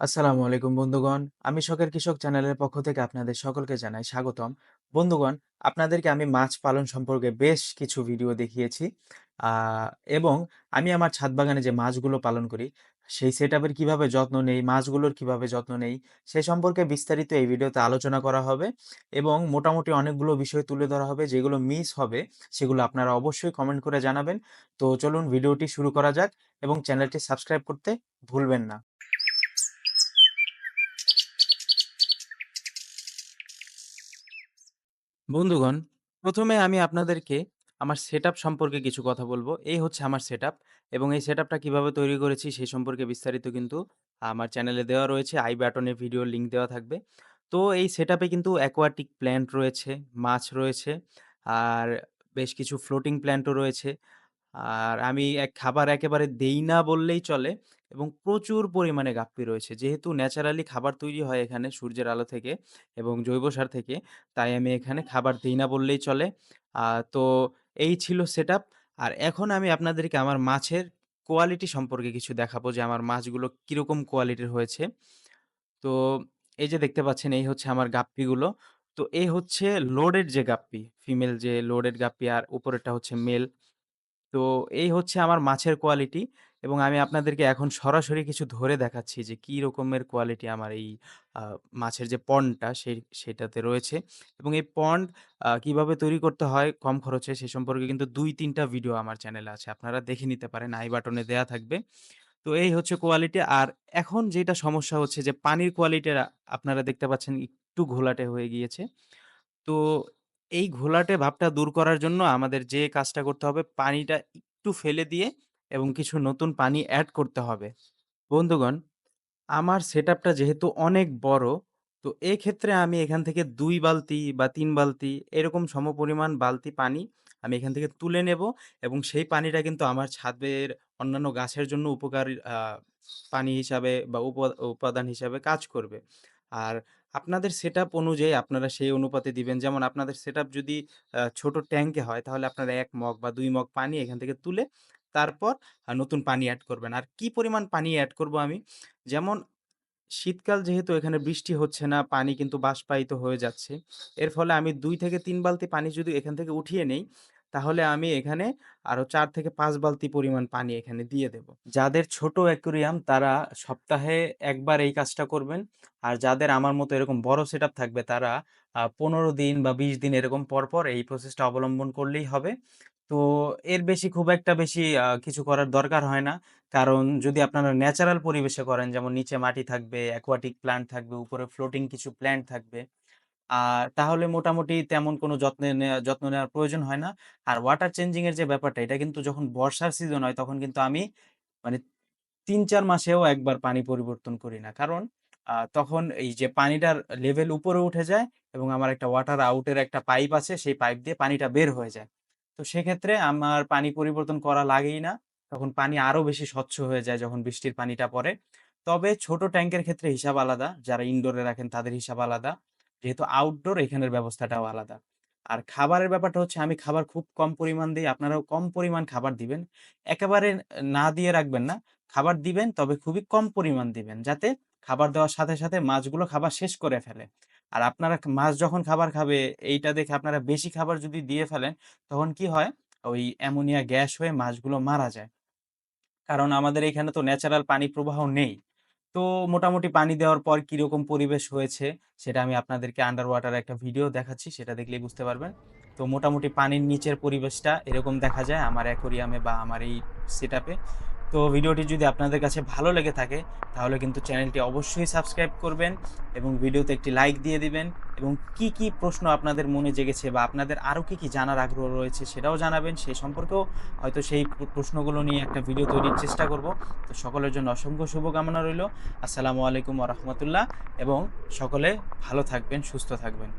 আসসালামু আলাইকুম বন্ধুগণ। আমি শখের কৃষক চ্যানেলের পক্ষ থেকে আপনাদের সকলকে জানাই স্বাগতম। বন্ধুগণ, আপনাদেরকে আমি মাছ পালন সম্পর্কে বেশ কিছু ভিডিও দেখিয়েছি। এবং আমি আমার ছাদ বাগানে যে মাছগুলো পালন করি, সেই সেট আপের কীভাবে যত্ন নেই, মাছগুলোর কীভাবে যত্ন নেই, সে সম্পর্কে বিস্তারিত এই ভিডিওতে আলোচনা করা হবে এবং মোটামুটি অনেকগুলো বিষয় তুলে ধরা হবে। যেগুলো মিস হবে, সেগুলো আপনারা অবশ্যই কমেন্ট করে জানাবেন। তো চলুন ভিডিওটি শুরু করা যাক এবং চ্যানেলটি সাবস্ক্রাইব করতে ভুলবেন না। বন্ধুগণ, প্রথমে আমি আপনাদেরকে আমার সেটআপ সম্পর্কে কিছু কথা বলব এই হচ্ছে আমার সেটআপ এবং এই সেটআপটা কীভাবে তৈরি করেছি সেই সম্পর্কে বিস্তারিত কিন্তু আমার চ্যানেলে দেওয়া রয়েছে। আই বাটনে ভিডিওর লিংক দেওয়া থাকবে। তো এই সেটআপে কিন্তু অ্যাকোয়াটিক প্ল্যান্ট রয়েছে, মাছ রয়েছে, আর বেশ কিছু ফ্লোটিং প্ল্যান্টও রয়েছে। আর আমি এক খাবার একেবারে দেই না বললেই চলে এবং প্রচুর পরিমাণে গাপ্পি রয়েছে। যেহেতু ন্যাচারালি খাবার তৈরি হয় এখানে সূর্যের আলো থেকে এবং জৈব সার থেকে, তাই আমি এখানে খাবার দেই না বললেই চলে। তো এই ছিল সেটআপ। আর এখন আমি আপনাদেরকে আমার মাছের কোয়ালিটি সম্পর্কে কিছু দেখাবো যে আমার মাছগুলো কীরকম কোয়ালিটির হয়েছে। তো এই যে দেখতে পাচ্ছেন এই হচ্ছে আমার গাপ্পিগুলো। তো এই হচ্ছে লোডেড যে গাপ্পি, ফিমেল যে লোডেড গাপ্পি আর উপরেরটা হচ্ছে মেল। তো এই হচ্ছে আমার মাছের কোয়ালিটি এবং আমি আপনাদেরকে এখন সরাসরি কিছু ধরে দেখাচ্ছি যে কি রকমের কোয়ালিটি আমার এই মাছের যে পন্ডটা সেই, সেটাতে রয়েছে এবং এই পন্ড কীভাবে তৈরি করতে হয় কম খরচে সে সম্পর্কে কিন্তু দুই, তিনটা ভিডিও আমার চ্যানেলে আছে। আপনারা দেখে নিতে পারেন। আই বাটনে দেয়া থাকবে। তো এই হচ্ছে কোয়ালিটি। আর এখন যেটা সমস্যা হচ্ছে যে পানির কোয়ালিটিটা আপনারা দেখতে পাচ্ছেন একটু ঘোলাটে হয়ে গিয়েছে। তো এই ঘোলাটে ভাবটা দূর করার জন্য আমাদের যে কাজটা করতে হবে পানিটা একটু ফেলে দিয়ে এবং কিছু নতুন পানি অ্যাড করতে হবে। বন্ধুগণ, আমার সেটআপটা যেহেতু অনেক বড়, তো এক্ষেত্রে আমি এখান থেকে দুই বালতি বা তিন বালতি এরকম সমপরিমাণ বালতি পানি আমি এখান থেকে তুলে নেব এবং সেই পানিটা কিন্তু আমার ছাদের অন্যান্য গাছের জন্য উপকারী পানি হিসাবে বা উপ উপাদান হিসাবে কাজ করবে। আর আপনাদের সেটআপ অনুযায়ী আপনারা সেই অনুপাতে দিবেন। যেমন আপনাদের সেটআপ যদি আ ছোট ট্যাঙ্কে হয় তাহলে আপনারা এক মগ বা দুই মগ পানি এখান থেকে তুলে তারপর নতুন পানি অ্যাড করবেন। আর কি পরিমাণ পানি অ্যাড করব আমি? যেমন শীতকাল যেহেতু এখানে বৃষ্টি হচ্ছে না, পানি কিন্তু বাষ্পায়িত হয়ে যাচ্ছে। এর ফলে আমি দুই থেকে তিন বালতি পানি যদি এখান থেকে উঠিয়ে নেই, তাহলে আমি এখানে আরও চার থেকে পাঁচ বালতি পরিমাণ পানি এখানে দিয়ে দেব। যাদের ছোট অ্যাকুরিয়াম তারা সপ্তাহে একবার এই কাজটা করবেন। আর যাদের আমার মতো এরকম বড় সেটআপ থাকবে তারা পনেরো দিন বা ২০ দিন এরকম পর, পর এই প্রসেসটা অবলম্বন করলেই হবে। তো এর বেশি খুব একটা বেশি কিছু করার দরকার হয় না। কারণ যদি আপনারা ন্যাচারাল পরিবেশে করেন যেমন নিচে মাটি থাকবে, অ্যাকোয়াটিক প্ল্যান্ট থাকবে, উপরে ফ্লোটিং কিছু প্ল্যান্ট থাকবে। আর তাহলে মোটামুটি তেমন কোনো যত্নে নেয়া যত্ন নেওয়ার প্রয়োজন হয় না। আর ওয়াটার চেঞ্জিং এর যে ব্যাপারটা, এটা কিন্তু যখন বর্ষার সিজন হয়, তখন কিন্তু আমি মানে ৩-৪ মাসেও একবার পানি পরিবর্তন করি না। কারণ তখন এই যে পানিটার লেভেল উপরে উঠে যায় এবং আমার একটা ওয়াটার আউট এর একটা পাইপ আছে, সেই পাইপ দিয়ে পানিটা বের হয়ে যায়। তো সেক্ষেত্রে আমার পানি পরিবর্তন করা লাগেই না। তখন পানি আরও বেশি স্বচ্ছ হয়ে যায় যখন বৃষ্টির পানিটা পড়ে। তবে ছোট ট্যাংকের ক্ষেত্রে হিসাব আলাদা। যারা ইনডোরে রাখেন তাদের হিসাব আলাদা। যেহেতু আউটডোর এখানের ব্যবস্থাটাও আলাদা। আর খাবারের ব্যাপারটা হচ্ছে আমি খাবার খুব কম পরিমাণ দিই আপনারাও কম পরিমাণ খাবার দিবেন। একেবারে না দিয়ে রাখবেন না। খাবার দিবেন তবে খুবই কম পরিমাণ দিবেন। যাতে খাবার দেওয়ার সাথে, সাথে মাছগুলো খাবার শেষ করে ফেলে। আর আপনারা মাছ যখন খাবার খাবে এইটা দেখে আপনারা বেশি খাবার যদি দিয়ে ফেলেন তখন কি হয়? ওই অ্যামোনিয়া গ্যাস হয়ে মাছগুলো মারা যায়। কারণ আমাদের এখানে তো ন্যাচারাল পানি প্রবাহ নেই। তো মোটামুটি পানি দেওয়ার পর কীরকম পরিবেশ হয়েছে, সেটা আমি আপনাদেরকে আন্ডার ওয়াটার একটা ভিডিও দেখাচ্ছি, সেটা দেখলেই বুঝতে পারবেন। তো মোটামুটি পানির নিচের পরিবেশটা এরকম দেখা যায় আমার অ্যাকোরিয়ামে বা আমার এই সেটআপে। তো ভিডিওটি যদি আপনাদের কাছে ভালো লেগে থাকে তাহলে কিন্তু চ্যানেলটি অবশ্যই সাবস্ক্রাইব করবেন এবং ভিডিওতে একটি লাইক দিয়ে দিবেন এবং কি, কি প্রশ্ন আপনাদের মনে জেগেছে বা আপনাদের আরও কি, কি জানার আগ্রহ রয়েছে সেটাও জানাবেন। সেই সম্পর্কেও হয়তো সেই প্রশ্নগুলো নিয়ে একটা ভিডিও তৈরির চেষ্টা করব। তো সকলের জন্য অসংখ্য শুভকামনা রইল আসসালামু আলাইকুম রাহমাতুল্লাহ এবং সকলে ভালো থাকবেন, সুস্থ থাকবেন।